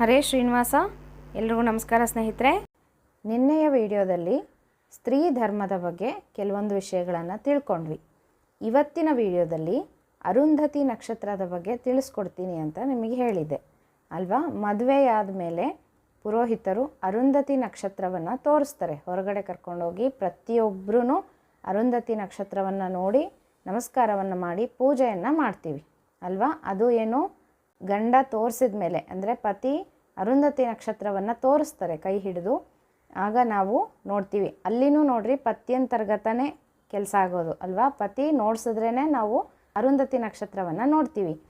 ಹರೇ ಶ್ರೀನಿವಾಸ, ಎಲ್ರಿಗೂ ನಮಸ್ಕಾರ ಸ್ನೇಹಿತರೆ. ನಿನ್ನೆಯ ವಿಡಿಯೋದಲ್ಲಿ ಸ್ತ್ರೀ ಧರ್ಮದ ಬಗ್ಗೆ ಕೆಲವೊಂದು ವಿಷಯಗಳನ್ನು ತಿಳ್ಕೊಂಡ್ವಿ. ಇವತ್ತಿನ ವಿಡಿಯೋದಲ್ಲಿ ಅರುಂಧತಿ ನಕ್ಷತ್ರದ ಬಗ್ಗೆ ತಿಳಿಸ್ಕೊಡ್ತೀನಿ ಅಂತ ನಿಮಗೆ ಹೇಳಿದ್ದೆ. ಅಲ್ವಾ? ಮದುವೆಯಾದ ಮೇಲೆ ಪುರೋಹಿತರು ಅರುಂಧತಿ ನಕ್ಷತ್ರವನ್ನು ತೋರಿಸ್ತಾರೆ. ಹೊರಗಡೆ ಕರ್ಕೊಂಡೋಗಿ ಪ್ರತಿಯೊಬ್ಬರೂ ಅರುಂಧತಿ ನಕ್ಷತ್ರವನ್ನು ನೋಡಿ ನಮಸ್ಕಾರವನ್ನು ಮಾಡಿ ಪೂಜೆಯನ್ನು ಮಾಡ್ತೀವಿ. ಅಲ್ವಾ? ಅದು ಏನು? ಗಂಡ ತೋರಿಸಿದ ಮೇಲೆ, ಅಂದರೆ ಪತಿ ಅರುಂಧತಿ ನಕ್ಷತ್ರವನ್ನು ತೋರಿಸ್ತಾರೆ ಕೈ ಹಿಡಿದು, ಆಗ ನಾವು ನೋಡ್ತೀವಿ. ಅಲ್ಲಿನೂ ನೋಡ್ರಿ ಪತ್ಯಂತರ್ಗತನೇ ಕೆಲಸ ಆಗೋದು ಅಲ್ವಾ? ಪತಿ ನೋಡ್ಸಿದ್ರೇ ನಾವು ಅರುಂಧತಿ ನಕ್ಷತ್ರವನ್ನು ನೋಡ್ತೀವಿ.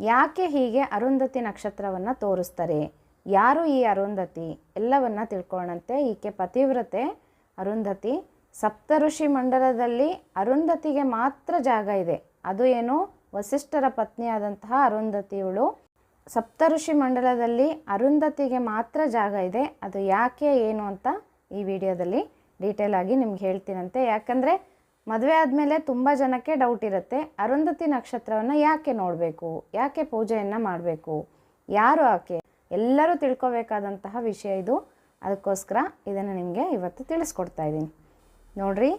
ಯಾಕೆ ಹೀಗೆ ಅರುಂಧತಿ ನಕ್ಷತ್ರವನ್ನು ತೋರಿಸ್ತಾರೆ? ಯಾರು ಈ ಅರುಂಧತಿ? ಎಲ್ಲವನ್ನ ತಿಳ್ಕೊಳ್ಳಂತೆ ಈಕೆ ಪತಿವ್ರತೆ, ಅರುಂಧತಿ. ಸಪ್ತಋಷಿ ಮಂಡಲದಲ್ಲಿ ಅರುಂಧತಿಗೆ ಮಾತ್ರ ಜಾಗ ಇದೆ. ಅದು ಏನು? ವಸಿಷ್ಠರ ಪತ್ನಿಯಾದಂತಹ ಅರುಂಧತಿಯವಳು. ಸಪ್ತಋಷಿ ಮಂಡಲದಲ್ಲಿ ಅರುಂಧತಿಗೆ ಮಾತ್ರ ಜಾಗ ಇದೆ. ಅದು ಯಾಕೆ, ಏನು ಅಂತ ಈ ವಿಡಿಯೋದಲ್ಲಿ ಡೀಟೇಲ್ ಆಗಿ ನಿಮ್ಗೆ ಹೇಳ್ತೀನಂತೆ. ಯಾಕಂದರೆ ಮದುವೆ ಆದಮೇಲೆ ತುಂಬ ಜನಕ್ಕೆ ಡೌಟ್ ಇರುತ್ತೆ. ಅರುಂಧತಿ ನಕ್ಷತ್ರವನ್ನು ಯಾಕೆ ನೋಡಬೇಕು? ಯಾಕೆ ಪೂಜೆಯನ್ನು ಮಾಡಬೇಕು? ಯಾರು ಆಕೆ? ಎಲ್ಲರೂ ತಿಳ್ಕೊಬೇಕಾದಂತಹ ವಿಷಯ ಇದು. ಅದಕ್ಕೋಸ್ಕರ ಇದನ್ನು ನಿಮಗೆ ಇವತ್ತು ತಿಳಿಸ್ಕೊಡ್ತಾ ಇದ್ದೀನಿ. ನೋಡ್ರಿ,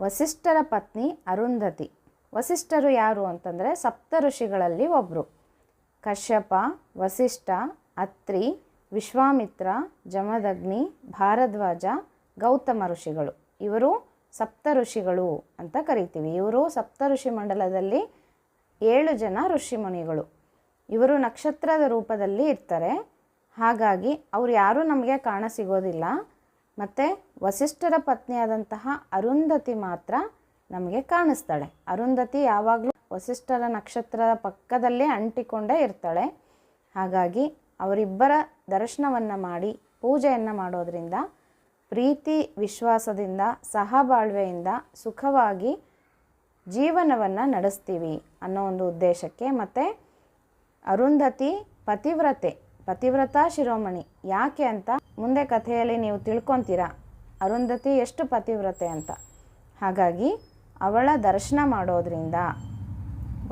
ವಸಿಷ್ಠರ ಪತ್ನಿ ಅರುಂಧತಿ. ವಸಿಷ್ಠರು ಯಾರು ಅಂತಂದರೆ ಸಪ್ತ ಋಷಿಗಳಲ್ಲಿ ಒಬ್ಬರು ಕಶ್ಯಪ, ವಸಿಷ್ಠ, ಅತ್ರಿ, ವಿಶ್ವಾಮಿತ್ರ, ಜಮದಗ್ನಿ, ಭಾರದ್ವಾಜ, ಗೌತಮ ಋಷಿಗಳು. ಇವರು ಸಪ್ತ ಋಷಿಗಳು ಅಂತ ಕರಿತೀವಿ. ಇವರು ಸಪ್ತ ಋಷಿ ಮಂಡಲದಲ್ಲಿ ಏಳು ಜನ ಋಷಿಮುನಿಗಳು ಇವರು ನಕ್ಷತ್ರದ ರೂಪದಲ್ಲಿ ಇರ್ತಾರೆ. ಹಾಗಾಗಿ ಅವ್ರು ಯಾರೂ ನಮಗೆ ಕಾಣಸಿಗೋದಿಲ್ಲ ಮತ್ತು ವಸಿಷ್ಠರ ಪತ್ನಿಯಾದಂತಹ ಅರುಂಧತಿ ಮಾತ್ರ ನಮಗೆ ಕಾಣಿಸ್ತಾಳೆ. ಅರುಂಧತಿ ಯಾವಾಗಲೂ ವಸಿಷ್ಠರ ನಕ್ಷತ್ರದ ಪಕ್ಕದಲ್ಲೇ ಅಂಟಿಕೊಂಡೇ ಇರ್ತಾಳೆ. ಹಾಗಾಗಿ ಅವರಿಬ್ಬರ ದರ್ಶನವನ್ನು ಮಾಡಿ, ಪೂಜೆಯನ್ನು ಮಾಡೋದರಿಂದ ಪ್ರೀತಿ, ವಿಶ್ವಾಸದಿಂದ, ಸಹಬಾಳ್ವೆಯಿಂದ ಸುಖವಾಗಿ ಜೀವನವನ್ನು ನಡೆಸ್ತೀವಿ ಅನ್ನೋ ಒಂದು ಉದ್ದೇಶಕ್ಕೆ ಮತ್ತು ಅರುಂಧತಿ ಪತಿವ್ರತೆ, ಪತಿವ್ರತ ಶಿರೋಮಣಿ ಯಾಕೆ ಅಂತ ಮುಂದೆ ಕಥೆಯಲ್ಲಿ ನೀವು ತಿಳ್ಕೊತೀರಾ? ಅರುಂಧತಿ ಎಷ್ಟು ಪತಿವ್ರತೆ ಅಂತ. ಹಾಗಾಗಿ ಅವಳ ದರ್ಶನ ಮಾಡೋದ್ರಿಂದ,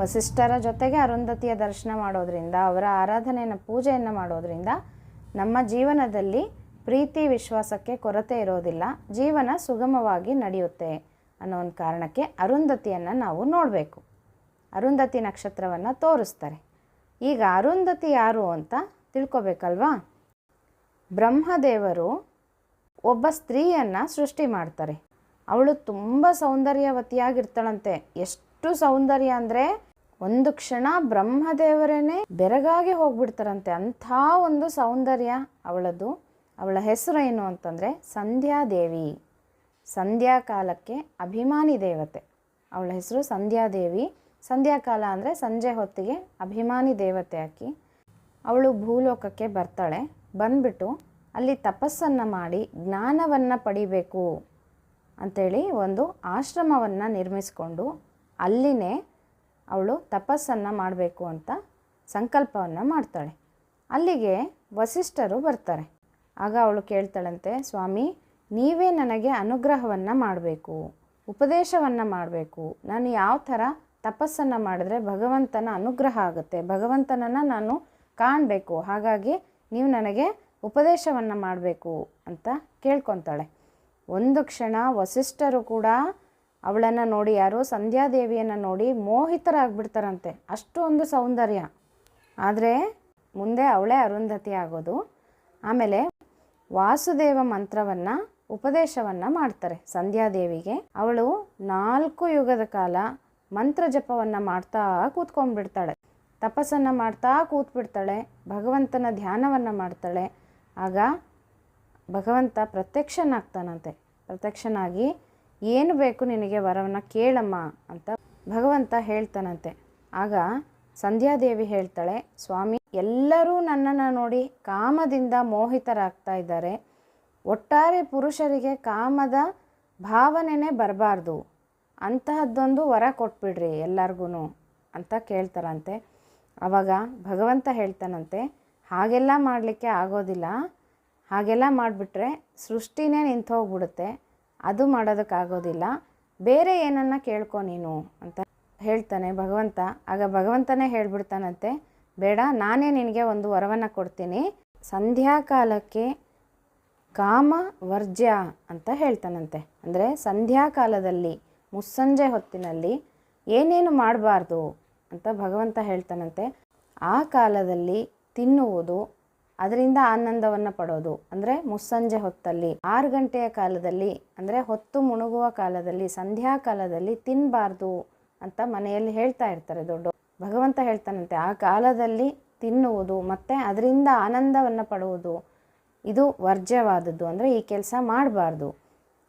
ವಸಿಷ್ಠರ ಜೊತೆಗೆ ಅರುಂಧತಿಯ ದರ್ಶನ ಮಾಡೋದ್ರಿಂದ, ಅವರ ಆರಾಧನೆಯನ್ನು, ಪೂಜೆಯನ್ನು ಮಾಡೋದ್ರಿಂದ ನಮ್ಮ ಜೀವನದಲ್ಲಿ ಪ್ರೀತಿ ವಿಶ್ವಾಸಕ್ಕೆ ಕೊರತೆ ಇರೋದಿಲ್ಲ, ಜೀವನ ಸುಗಮವಾಗಿ ನಡೆಯುತ್ತೆ ಅನ್ನೋ ಒಂದು ಕಾರಣಕ್ಕೆ ಅರುಂಧತಿಯನ್ನು ನಾವು ನೋಡಬೇಕು. ಅರುಂಧತಿ ನಕ್ಷತ್ರವನ್ನು ತೋರಿಸ್ತಾರೆ. ಈಗ ಅರುಂಧತಿ ಯಾರು ಅಂತ ತಿಳ್ಕೊಬೇಕಲ್ವಾ? ಬ್ರಹ್ಮದೇವರು ಒಬ್ಬ ಸ್ತ್ರೀಯನ್ನು ಸೃಷ್ಟಿ ಮಾಡ್ತಾರೆ. ಅವಳು ತುಂಬ ಸೌಂದರ್ಯವತಿಯಾಗಿರ್ತಾಳಂತೆ. ಎಷ್ಟು ಸೌಂದರ್ಯ ಅಂದರೆ ಒಂದು ಕ್ಷಣ ಬ್ರಹ್ಮದೇವರೇನೆ ಬೆರಗಾಗಿ ಹೋಗ್ಬಿಡ್ತಾರಂತೆ. ಅಂಥ ಒಂದು ಸೌಂದರ್ಯ ಅವಳದು. ಅವಳ ಹೆಸರು ಏನು ಅಂತಂದರೆ ಸಂಧ್ಯಾದೇವಿ ಸಂಧ್ಯಾಕಾಲಕ್ಕೆ ಅಭಿಮಾನಿ ದೇವತೆ. ಅವಳ ಹೆಸರು ಸಂಧ್ಯಾದೇವಿ ಸಂಧ್ಯಾಕಾಲ ಅಂದರೆ ಸಂಜೆ ಹೊತ್ತಿಗೆ ಅಭಿಮಾನಿ ದೇವತೆ ಹಾಕಿ ಅವಳು ಭೂಲೋಕಕ್ಕೆ ಬರ್ತಾಳೆ. ಬಂದ್ಬಿಟ್ಟು ಅಲ್ಲಿ ತಪಸ್ಸನ್ನು ಮಾಡಿ ಜ್ಞಾನವನ್ನು ಪಡಿಬೇಕು. ಅಂಥೇಳಿ ಒಂದು ಆಶ್ರಮವನ್ನು ನಿರ್ಮಿಸಿಕೊಂಡು ಅಲ್ಲಿನೇ ಅವಳು ತಪಸ್ಸನ್ನು ಮಾಡಬೇಕು ಅಂತ ಸಂಕಲ್ಪವನ್ನು ಮಾಡ್ತಾಳೆ. ಅಲ್ಲಿಗೆ ವಸಿಷ್ಠರು ಬರ್ತಾರೆ. ಆಗ ಅವಳು ಕೇಳ್ತಾಳಂತೆ, ಸ್ವಾಮಿ, ನೀವೇ ನನಗೆ ಅನುಗ್ರಹವನ್ನು ಮಾಡಬೇಕು, ಉಪದೇಶವನ್ನು ಮಾಡಬೇಕು. ನಾನು ಯಾವ ಥರ ತಪಸ್ಸನ್ನು ಮಾಡಿದ್ರೆ ಭಗವಂತನ ಅನುಗ್ರಹ ಆಗುತ್ತೆ, ಭಗವಂತನನ್ನು ನಾನು ಕಾಣಬೇಕು. ಹಾಗಾಗಿ ನೀವು ನನಗೆ ಉಪದೇಶವನ್ನು ಮಾಡಬೇಕು ಅಂತ ಕೇಳ್ಕೊತಾಳೆ. ಒಂದು ಕ್ಷಣ ವಸಿಷ್ಠರು ಕೂಡ ಅವಳನ್ನು ನೋಡಿ, ಯಾರು ಸಂಧ್ಯಾದೇವಿಯನ್ನು ನೋಡಿ ಮೋಹಿತರಾಗ್ಬಿಡ್ತಾರಂತೆ. ಅಷ್ಟೊಂದು ಸೌಂದರ್ಯ. ಆದರೆ ಮುಂದೆ ಅವಳೇ ಅರುಂಧತಿ ಆಗೋದು. ಆಮೇಲೆ ವಾಸುದೇವ ಮಂತ್ರವನ್ನು, ಉಪದೇಶವನ್ನು ಮಾಡ್ತಾರೆ ಸಂಧ್ಯಾದೇವಿಗೆ. ಅವಳು ನಾಲ್ಕು ಯುಗದ ಕಾಲ ಮಂತ್ರ ಜಪವನ್ನು ಮಾಡ್ತಾ ಕೂತ್ಕೊಂಡ್ಬಿಡ್ತಾಳೆ. ತಪಸ್ಸನ್ನು ಮಾಡ್ತಾ ಕೂತ್ಬಿಡ್ತಾಳೆ, ಭಗವಂತನ ಧ್ಯಾನವನ್ನು ಮಾಡ್ತಾಳೆ. ಆಗ ಭಗವಂತ ಪ್ರತ್ಯಕ್ಷನಾಗ್ತಾನಂತೆ. ಪ್ರತ್ಯಕ್ಷನಾಗಿ ಏನು ಬೇಕು ನಿನಗೆ ವರವನ್ನು ಕೇಳಮ್ಮ ಅಂತ ಭಗವಂತ ಹೇಳ್ತಾನಂತೆ. ಆಗ ಸಂಧ್ಯಾದೇವಿ ಹೇಳ್ತಾಳೆ, ಸ್ವಾಮಿ, ಎಲ್ಲರೂ ನನ್ನನ್ನು ನೋಡಿ ಕಾಮದಿಂದ ಮೋಹಿತರಾಗ್ತಾ ಇದ್ದಾರೆ. ಒಟ್ಟಾರೆ ಪುರುಷರಿಗೆ ಕಾಮದ ಭಾವನೆನೇ ಬರಬಾರ್ದು. ಅಂತಹದ್ದೊಂದು ವರ ಕೊಟ್ಬಿಡ್ರಿ ಎಲ್ಲರಿಗೂ ಅಂತ ಕೇಳ್ತಾರಂತೆ ಆವಾಗ ಭಗವಂತ ಹೇಳ್ತಾನಂತೆ, ಹಾಗೆಲ್ಲ ಮಾಡಲಿಕ್ಕೆ ಆಗೋದಿಲ್ಲ. ಹಾಗೆಲ್ಲ ಮಾಡಿಬಿಟ್ರೆ ಸೃಷ್ಟಿನೇ ನಿಂತು ಹೋಗ್ಬಿಡುತ್ತೆ ಅದು ಮಾಡೋದಕ್ಕಾಗೋದಿಲ್ಲ. ಬೇರೆ ಏನನ್ನ ಕೇಳ್ಕೊ ನೀನು ಅಂತ ಹೇಳ್ತಾನೆ ಭಗವಂತ. ಆಗ ಭಗವಂತನೇ ಹೇಳ್ಬಿಡ್ತಾನಂತೆ, ಬೇಡ, ನಾನೇ ನಿನಗೆ ಒಂದು ವರವನ್ನು ಕೊಡ್ತೀನಿ. ಸಂಧ್ಯಾಕಾಲಕ್ಕೆ ಕಾಮ ವರ್ಜ್ಯ ಅಂತ ಹೇಳ್ತಾನಂತೆ. ಅಂದರೆ ಸಂಧ್ಯಾಕಾಲದಲ್ಲಿ, ಮುಸ್ಸಂಜೆ ಹೊತ್ತಿನಲ್ಲಿ ಏನೇನು ಮಾಡಬಾರ್ದು? ಅಂತ ಭಗವಂತ ಹೇಳ್ತಾನಂತೆ. ಆ ಕಾಲದಲ್ಲಿ ತಿನ್ನುವುದು ಅದರಿಂದ ಆನಂದವನ್ನು ಪಡೋದು. ಅಂದರೆ ಮುಸ್ಸಂಜೆ ಹೊತ್ತಲ್ಲಿ, ಆರು ಗಂಟೆಯ ಕಾಲದಲ್ಲಿ, ಅಂದರೆ ಹೊತ್ತು ಮುಣುಗುವ ಕಾಲದಲ್ಲಿ, ಸಂಧ್ಯಾ ಕಾಲದಲ್ಲಿ ತಿನ್ನಬಾರ್ದು ಅಂತ ಮನೆಯಲ್ಲಿ ಹೇಳ್ತಾ ಇರ್ತಾರೆ ದೊಡ್ಡ ಭಗವಂತ ಹೇಳ್ತಾನಂತೆ, ಆ ಕಾಲದಲ್ಲಿ ತಿನ್ನುವುದು, ಮತ್ತು ಅದರಿಂದ ಆನಂದವನ್ನು ಪಡುವುದು, ಇದು ವರ್ಜ್ಯವಾದದ್ದು. ಅಂದರೆ ಈ ಕೆಲಸ ಮಾಡಬಾರ್ದು.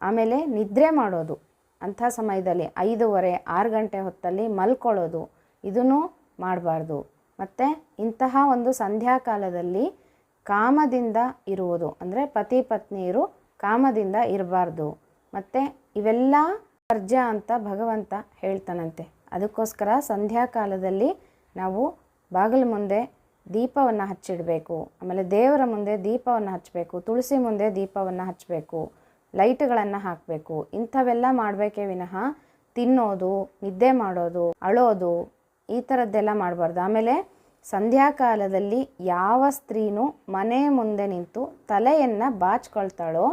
ಆಮೇಲೆ ನಿದ್ರೆ ಮಾಡೋದು. ಅಂಥ ಸಮಯದಲ್ಲಿ ಐದೂವರೆ, ಆರು ಗಂಟೆ ಹೊತ್ತಲ್ಲಿ ಮಲ್ಕೊಳ್ಳೋದು, ಇದನ್ನು ಮಾಡಬಾರ್ದು. ಮತ್ತು ಇಂತಹ ಒಂದು ಸಂಧ್ಯಾಕಾಲದಲ್ಲಿ ಕಾಮದಿಂದ ಇರುವುದು, ಅಂದರೆ ಪತಿ ಪತ್ನಿಯರು ಕಾಮದಿಂದ ಇರಬಾರ್ದು. ಮತ್ತು ಇವೆಲ್ಲ ವರ್ಜ್ಯ ಅಂತ ಭಗವಂತ ಹೇಳ್ತಾನಂತೆ. ಅದಕ್ಕೋಸ್ಕರ ಸಂಧ್ಯಾಕಾಲದಲ್ಲಿ ನಾವು ಬಾಗಿಲು ಮುಂದೆ ದೀಪವನ್ನು ಹಚ್ಚಿಡಬೇಕು. ಆಮೇಲೆ ದೇವರ ಮುಂದೆ ದೀಪವನ್ನು ಹಚ್ಚಬೇಕು ತುಳಸಿ ಮುಂದೆ ದೀಪವನ್ನು ಹಚ್ಚಬೇಕು ಲೈಟ್ಗಳನ್ನು ಹಾಕಬೇಕು. ಇಂಥವೆಲ್ಲ ಮಾಡಬೇಕೇ ವಿನಃ ತಿನ್ನೋದು, ನಿದ್ದೆ ಮಾಡೋದು, ಅಳೋದು ಈ ಥರದ್ದೆಲ್ಲ ಮಾಡಬಾರ್ದು. ಆಮೇಲೆ ಸಂಧ್ಯಾಕಾಲದಲ್ಲಿ ಯಾವ ಸ್ತ್ರೀನೂ ಮನೆ ಮುಂದೆ ನಿಂತು ತಲೆಯನ್ನು ಬಾಚ್ಕೊಳ್ತಾಳೋ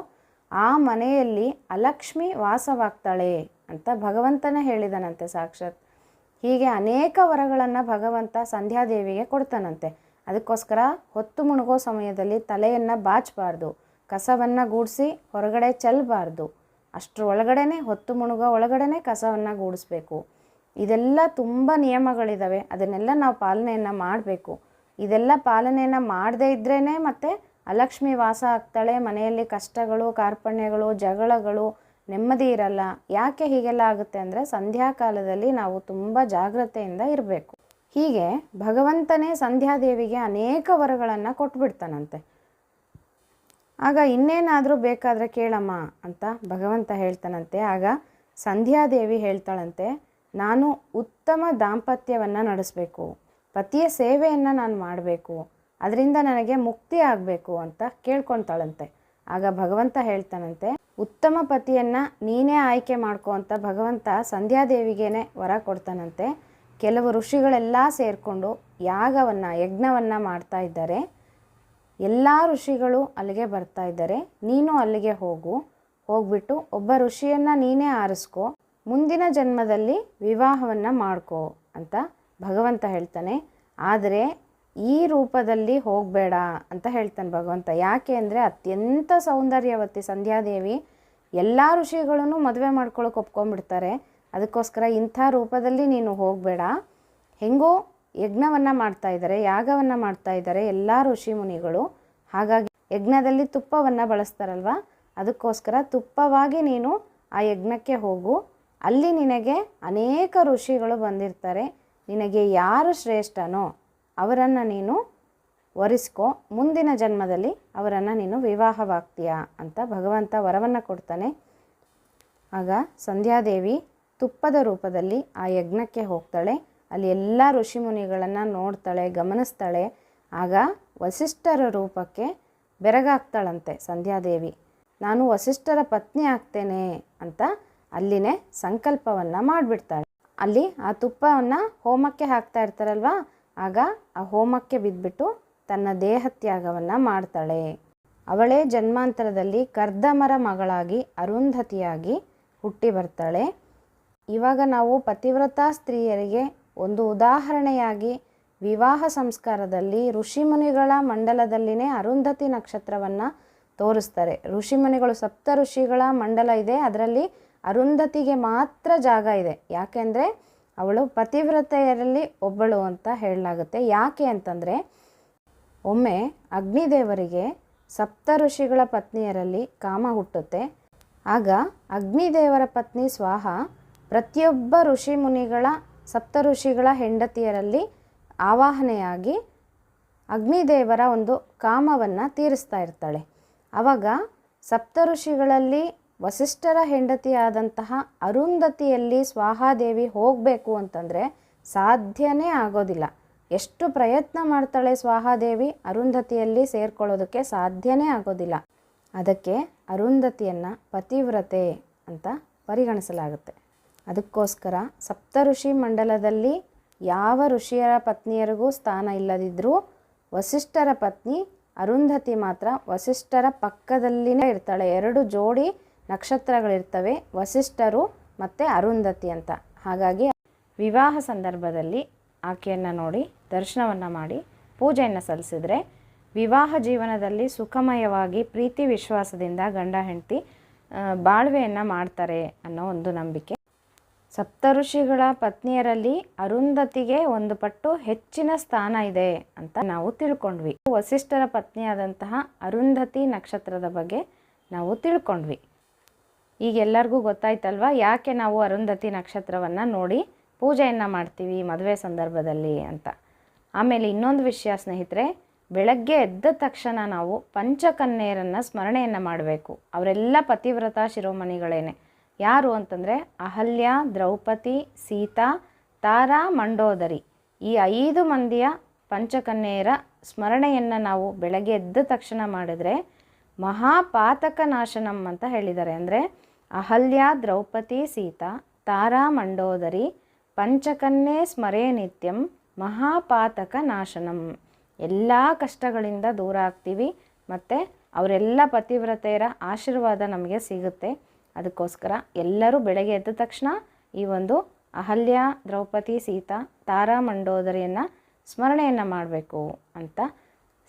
ಆ ಮನೆಯಲ್ಲಿ ಅಲಕ್ಷ್ಮಿ ವಾಸವಾಗ್ತಾಳೆ ಅಂತ ಭಗವಂತನೇ ಹೇಳಿದನಂತೆ ಸಾಕ್ಷಾತ್. ಹೀಗೆ ಅನೇಕ ವರಗಳನ್ನು ಭಗವಂತ ಸಂಧ್ಯಾದೇವಿಗೆ ಕೊಡ್ತಾನಂತೆ. ಅದಕ್ಕೋಸ್ಕರ ಹೊತ್ತು ಮುಳುಗೋ ಸಮಯದಲ್ಲಿ ತಲೆಯನ್ನು ಬಾಚಬಾರ್ದು, ಕಸವನ್ನು ಗೂಡಿಸಿ ಹೊರಗಡೆ ಚೆಲ್ಲಬಾರ್ದು ಅಷ್ಟರ ಒಳಗಡೆನೆ ಹೊತ್ತು ಮುಳುಗೋ ಒಳಗಡೆನೆ ಕಸವನ್ನು ಗೂಡಿಸ್ಬೇಕು. ಇದೆಲ್ಲ ತುಂಬ ನಿಯಮಗಳಿದ್ದಾವೆ ಅದನ್ನೆಲ್ಲ ನಾವು ಪಾಲನೆಯನ್ನು ಮಾಡಬೇಕು. ಇದೆಲ್ಲ ಪಾಲನೆಯನ್ನು ಮಾಡದೇ ಇದ್ರೇ ಮತ್ತೆ ಅಲಕ್ಷ್ಮಿ ವಾಸ ಆಗ್ತಾಳೆ. ಮನೆಯಲ್ಲಿ ಕಷ್ಟಗಳು, ಕಾರ್ಪಣ್ಯಗಳು, ಜಗಳಗಳು ನೆಮ್ಮದಿ ಇರಲ್ಲ. ಯಾಕೆ ಹೀಗೆಲ್ಲ ಆಗುತ್ತೆ ಅಂದರೆ ಸಂಧ್ಯಾಕಾಲದಲ್ಲಿ ನಾವು ತುಂಬ ಜಾಗ್ರತೆಯಿಂದ ಇರಬೇಕು. ಹೀಗೆ ಭಗವಂತನೇ ಸಂಧ್ಯಾದೇವಿಗೆ ಅನೇಕ ವರಗಳನ್ನು ಕೊಟ್ಬಿಡ್ತಾನಂತೆ. ಆಗ ಇನ್ನೇನಾದರೂ ಬೇಕಾದರೆ ಕೇಳಮ್ಮ ಅಂತ ಭಗವಂತ ಹೇಳ್ತಾನಂತೆ. ಆಗ ಸಂಧ್ಯಾದೇವಿ ಹೇಳ್ತಾಳಂತೆ ನಾನು ಉತ್ತಮ ದಾಂಪತ್ಯವನ್ನು ನಡೆಸಬೇಕು, ಪತಿಯ ಸೇವೆಯನ್ನು ನಾನು ಮಾಡಬೇಕು, ಅದರಿಂದ ನನಗೆ ಮುಕ್ತಿ ಆಗಬೇಕು ಅಂತ ಕೇಳ್ಕೊತಾಳಂತೆ. ಆಗ ಭಗವಂತ ಹೇಳ್ತಾನಂತೆ, ಉತ್ತಮ ಪತಿಯನ್ನು ನೀನೇ ಆಯ್ಕೆ ಮಾಡ್ಕೋ ಅಂತ ಭಗವಂತ ಸಂಧ್ಯಾದೇವಿಗೇನೆ ವರ ಕೊಡ್ತಾನಂತೆ. ಕೆಲವು ಋಷಿಗಳೆಲ್ಲ ಸೇರಿಕೊಂಡು ಯಾಗವನ್ನು, ಯಜ್ಞವನ್ನು ಮಾಡ್ತಾ ಇದ್ದಾರೆ. ಎಲ್ಲ ಋಷಿಗಳು ಅಲ್ಲಿಗೆ ಬರ್ತಾ ಇದ್ದಾರೆ. ನೀನು ಅಲ್ಲಿಗೆ ಹೋಗು. ಹೋಗ್ಬಿಟ್ಟು ಒಬ್ಬ ಋಷಿಯನ್ನು ನೀನೇ ಆರಿಸ್ಕೊ. ಮುಂದಿನ ಜನ್ಮದಲ್ಲಿ ವಿವಾಹವನ್ನು ಮಾಡ್ಕೋ ಅಂತ ಭಗವಂತ ಹೇಳ್ತಾನೆ. ಆದರೆ ಈ ರೂಪದಲ್ಲಿ ಹೋಗಬೇಡ ಅಂತ ಹೇಳ್ತಾನೆ ಭಗವಂತ. ಯಾಕೆ ಅಂದರೆ ಅತ್ಯಂತ ಸೌಂದರ್ಯವತಿ ಸಂಧ್ಯಾದೇವಿ ಎಲ್ಲ ಋಷಿಗಳನ್ನು ಮದುವೆ ಮಾಡ್ಕೊಳ್ಳೋಕೆ ಒಪ್ಕೊಂಡ್ಬಿಡ್ತಾರೆ. ಅದಕ್ಕೋಸ್ಕರ ಇಂಥ ರೂಪದಲ್ಲಿ ನೀನು ಹೋಗಬೇಡ. ಹೆಂಗೋ ಯಜ್ಞವನ್ನು ಮಾಡ್ತಾ ಇದ್ದಾರೆ, ಯಾಗವನ್ನು ಮಾಡ್ತಾ ಇದ್ದಾರೆ ಎಲ್ಲ ಋಷಿ ಮುನಿಗಳು. ಹಾಗಾಗಿ ಯಜ್ಞದಲ್ಲಿ ತುಪ್ಪವನ್ನು ಬಳಸ್ತಾರಲ್ವ? ಅದಕ್ಕೋಸ್ಕರ ತುಪ್ಪವಾಗಿ ನೀನು ಆ ಯಜ್ಞಕ್ಕೆ ಹೋಗು. ಅಲ್ಲಿ ನಿನಗೆ ಅನೇಕ ಋಷಿಗಳು ಬಂದಿರ್ತಾರೆ. ನಿನಗೆ ಯಾರು ಶ್ರೇಷ್ಠನೋ ಅವರನ್ನು ನೀನು ಒರೆಸ್ಕೋ ಮುಂದಿನ ಜನ್ಮದಲ್ಲಿ ಅವರನ್ನು ನೀನು ವಿವಾಹವಾಗ್ತೀಯಾ ಅಂತ ಭಗವಂತ ವರವನ್ನು ಕೊಡ್ತಾನೆ. ಆಗ ಸಂಧ್ಯಾದೇವಿ ತುಪ್ಪದ ರೂಪದಲ್ಲಿ ಆ ಯಜ್ಞಕ್ಕೆ ಹೋಗ್ತಾಳೆ. ಅಲ್ಲಿ ಎಲ್ಲ ಋಷಿಮುನಿಗಳನ್ನು ನೋಡ್ತಾಳೆ, ಗಮನಿಸ್ತಾಳೆ. ಆಗ ವಸಿಷ್ಠರ ರೂಪಕ್ಕೆ ಬೆರಗಾಗ್ತಾಳಂತೆ ಸಂಧ್ಯಾದೇವಿ. ನಾನು ವಸಿಷ್ಠರ ಪತ್ನಿ ಆಗ್ತೇನೆ ಅಂತ ಅಲ್ಲಿನೇ ಸಂಕಲ್ಪವನ್ನು ಮಾಡಿಬಿಡ್ತಾಳೆ. ಅಲ್ಲಿ ಆ ತುಪ್ಪವನ್ನು ಹೋಮಕ್ಕೆ ಹಾಕ್ತಾ ಇರ್ತಾರಲ್ವ? ಆಗ ಆ ಹೋಮಕ್ಕೆ ಬಿದ್ದುಬಿಟ್ಟು ತನ್ನ ದೇಹತ್ಯಾಗವನ್ನು ಮಾಡ್ತಾಳೆ. ಅವಳೇ ಜನ್ಮಾಂತರದಲ್ಲಿ ಕರ್ದಮರ ಮಗಳಾಗಿ ಅರುಂಧತಿಯಾಗಿ ಹುಟ್ಟಿ ಬರ್ತಾಳೆ. ಇವಾಗ ನಾವು ಪತಿವ್ರತಾ ಸ್ತ್ರೀಯರಿಗೆ ಒಂದು ಉದಾಹರಣೆಯಾಗಿ ವಿವಾಹ ಸಂಸ್ಕಾರದಲ್ಲಿ ಋಷಿಮುನಿಗಳ ಮಂಡಲದಲ್ಲಿನೇ ಅರುಂಧತಿ ನಕ್ಷತ್ರವನ್ನು ತೋರಿಸ್ತಾರೆ. ಋಷಿಮುನಿಗಳು ಸಪ್ತ ಋಷಿಗಳ ಮಂಡಲ ಇದೆ. ಅದರಲ್ಲಿ ಅರುಂಧತಿಗೆ ಮಾತ್ರ ಜಾಗ ಇದೆ. ಯಾಕೆಂದರೆ ಅವಳು ಪತಿವ್ರತೆಯರಲ್ಲಿ ಒಬ್ಬಳು ಅಂತ ಹೇಳಲಾಗುತ್ತೆ. ಯಾಕೆ ಅಂತಂದರೆ ಒಮ್ಮೆ ಅಗ್ನಿದೇವರಿಗೆ ಸಪ್ತ ಋಷಿಗಳ ಪತ್ನಿಯರಲ್ಲಿ ಕಾಮ ಹುಟ್ಟುತ್ತೆ. ಆಗ ಅಗ್ನಿದೇವರ ಪತ್ನಿ ಸ್ವಾಹ ಪ್ರತಿಯೊಬ್ಬ ಋಷಿ ಮುನಿಗಳ ಸಪ್ತ ಋಷಿಗಳ ಹೆಂಡತಿಯರಲ್ಲಿ ಆವಾಹನೆಯಾಗಿ ಅಗ್ನಿದೇವರ ಒಂದು ಕಾಮವನ್ನು ತೀರಿಸ್ತಾ ಇರ್ತಾಳೆ. ಆವಾಗ ಸಪ್ತ ಋಷಿಗಳಲ್ಲಿ ವಸಿಷ್ಠರ ಹೆಂಡತಿಯಾದಂತಹ ಅರುಂಧತಿಯಲ್ಲಿ ಸ್ವಾಹಾದೇವಿ ಹೋಗಬೇಕು ಅಂತಂದರೆ ಸಾಧ್ಯನೇ ಆಗೋದಿಲ್ಲ. ಎಷ್ಟು ಪ್ರಯತ್ನ ಮಾಡ್ತಾಳೆ ಸ್ವಾಹಾದೇವಿ ಅರುಂಧತಿಯಲ್ಲಿ ಸೇರ್ಕೊಳ್ಳೋದಕ್ಕೆ ಸಾಧ್ಯನೇ ಆಗೋದಿಲ್ಲ. ಅದಕ್ಕೆ ಅರುಂಧತಿಯನ್ನು ಪತಿವ್ರತೆ ಅಂತ ಪರಿಗಣಿಸಲಾಗುತ್ತೆ. ಅದಕ್ಕೋಸ್ಕರ ಸಪ್ತಋಷಿ ಮಂಡಲದಲ್ಲಿ ಯಾವ ಋಷಿಯರ ಪತ್ನಿಯರಿಗೂ ಸ್ಥಾನ ಇಲ್ಲದಿದ್ದರೂ ವಸಿಷ್ಠರ ಪತ್ನಿ ಅರುಂಧತಿ ಮಾತ್ರ ವಸಿಷ್ಠರ ಪಕ್ಕದಲ್ಲಿನೇ ಇರ್ತಾಳೆ. ಎರಡು ಜೋಡಿ ನಕ್ಷತ್ರಗಳಿರ್ತವೆ, ವಸಿಷ್ಠರು ಮತ್ತು ಅರುಂಧತಿ ಅಂತ. ಹಾಗಾಗಿ ವಿವಾಹ ಸಂದರ್ಭದಲ್ಲಿ ಆಕೆಯನ್ನು ನೋಡಿ ದರ್ಶನವನ್ನು ಮಾಡಿ ಪೂಜೆಯನ್ನು ಸಲ್ಲಿಸಿದ್ರೆ ವಿವಾಹ ಜೀವನದಲ್ಲಿ ಸುಖಮಯವಾಗಿ, ಪ್ರೀತಿ ವಿಶ್ವಾಸದಿಂದ ಗಂಡ ಹೆಂಡತಿ ಬಾಳ್ವೆಯನ್ನು ಮಾಡ್ತಾರೆ ಅನ್ನೋ ಒಂದು ನಂಬಿಕೆ. ಸಪ್ತಋಷಿಗಳ ಪತ್ನಿಯರಲ್ಲಿ ಅರುಂಧತಿಗೆ ಒಂದು ಪಟ್ಟು ಹೆಚ್ಚಿನ ಸ್ಥಾನ ಇದೆ ಅಂತ ನಾವು ತಿಳ್ಕೊಂಡ್ವಿ. ವಸಿಷ್ಠರ ಪತ್ನಿಯಾದಂತಹ ಅರುಂಧತಿ ನಕ್ಷತ್ರದ ಬಗ್ಗೆ ನಾವು ತಿಳ್ಕೊಂಡ್ವಿ. ಈಗ ಎಲ್ಲರಿಗೂ ಗೊತ್ತಾಯ್ತಲ್ವಾ? ಯಾಕೆ ನಾವು ಅರುಂಧತಿ ನಕ್ಷತ್ರವನ್ನು ನೋಡಿ ಪೂಜೆಯನ್ನು ಮಾಡ್ತೀವಿ ಮದುವೆ ಸಂದರ್ಭದಲ್ಲಿ ಅಂತ. ಆಮೇಲೆ ಇನ್ನೊಂದು ವಿಷಯ ಸ್ನೇಹಿತರೆ, ಬೆಳಗ್ಗೆ ಎದ್ದ ತಕ್ಷಣ ನಾವು ಪಂಚಕನ್ಯೆಯರನ್ನು ಸ್ಮರಣೆಯನ್ನು ಮಾಡಬೇಕು. ಅವರೆಲ್ಲ ಪತಿವ್ರತ ಶಿರೋಮಣಿಗಳೇನೆ. ಯಾರು ಅಂತಂದರೆ ಅಹಲ್ಯ, ದ್ರೌಪದಿ, ಸೀತಾ, ತಾರಾ, ಮಂಡೋದರಿ. ಈ ಐದು ಮಂದಿಯ ಪಂಚಕನ್ಯೆಯರ ಸ್ಮರಣೆಯನ್ನು ನಾವು ಬೆಳಗ್ಗೆ ಎದ್ದ ತಕ್ಷಣ ಮಾಡಿದರೆ ಮಹಾಪಾತಕ ನಾಶನಂ ಅಂತ ಹೇಳಿದ್ದಾರೆ. ಅಂದರೆ ಅಹಲ್ಯ ದ್ರೌಪದಿ ಸೀತಾ, ತಾರಾ ಮಂಡೋದರಿ, ಪಂಚಕನ್ಯೆ ಸ್ಮರೇ ನಿತ್ಯಂ, ಮಹಾಪಾತಕ ನಾಶನಂ. ಎಲ್ಲ ಕಷ್ಟಗಳಿಂದ ದೂರ ಆಗ್ತೀವಿ, ಮತ್ತು ಅವರೆಲ್ಲ ಪತಿವ್ರತೆಯರ ಆಶೀರ್ವಾದ ನಮಗೆ ಸಿಗುತ್ತೆ. ಅದಕ್ಕೋಸ್ಕರ ಎಲ್ಲರೂ ಬೆಳಗ್ಗೆ ಎದ್ದ ತಕ್ಷಣ ಈ ಒಂದು ಅಹಲ್ಯ ದ್ರೌಪದಿ ಸೀತಾ, ತಾರಾ ಮಂಡೋದರಿಯನ್ನು ಸ್ಮರಣೆಯನ್ನು ಮಾಡಬೇಕು ಅಂತ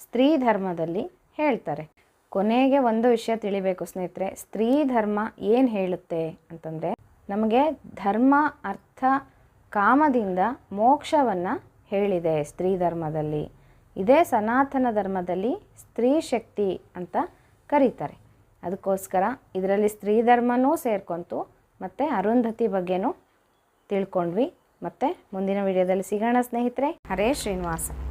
ಸ್ತ್ರೀ ಧರ್ಮದಲ್ಲಿ ಹೇಳ್ತಾರೆ. ಕೊನೆಗೆ ಒಂದು ವಿಷಯ ತಿಳಿಬೇಕು ಸ್ನೇಹಿತರೆ, ಸ್ತ್ರೀ ಧರ್ಮ ಏನು ಹೇಳುತ್ತೆ ಅಂತಂದರೆ, ನಮಗೆ ಧರ್ಮ, ಅರ್ಥ, ಕಾಮದಿಂದ ಮೋಕ್ಷವನ್ನು ಹೇಳಿದೆ ಸ್ತ್ರೀ ಧರ್ಮದಲ್ಲಿ. ಇದೇ ಸನಾತನ ಧರ್ಮದಲ್ಲಿ ಸ್ತ್ರೀ ಶಕ್ತಿ ಅಂತ ಕರೀತಾರೆ. ಅದಕ್ಕೋಸ್ಕರ ಇದರಲ್ಲಿ ಸ್ತ್ರೀ ಧರ್ಮನೂ ಸೇರ್ಕೊಂತು, ಮತ್ತು ಅರುಂಧತಿ ಬಗ್ಗೆನೂ ತಿಳ್ಕೊಂಡ್ವಿ. ಮತ್ತು ಮುಂದಿನ ವಿಡಿಯೋದಲ್ಲಿ ಸಿಗೋಣ ಸ್ನೇಹಿತರೆ. ಹರೇ ಶ್ರೀನಿವಾಸ.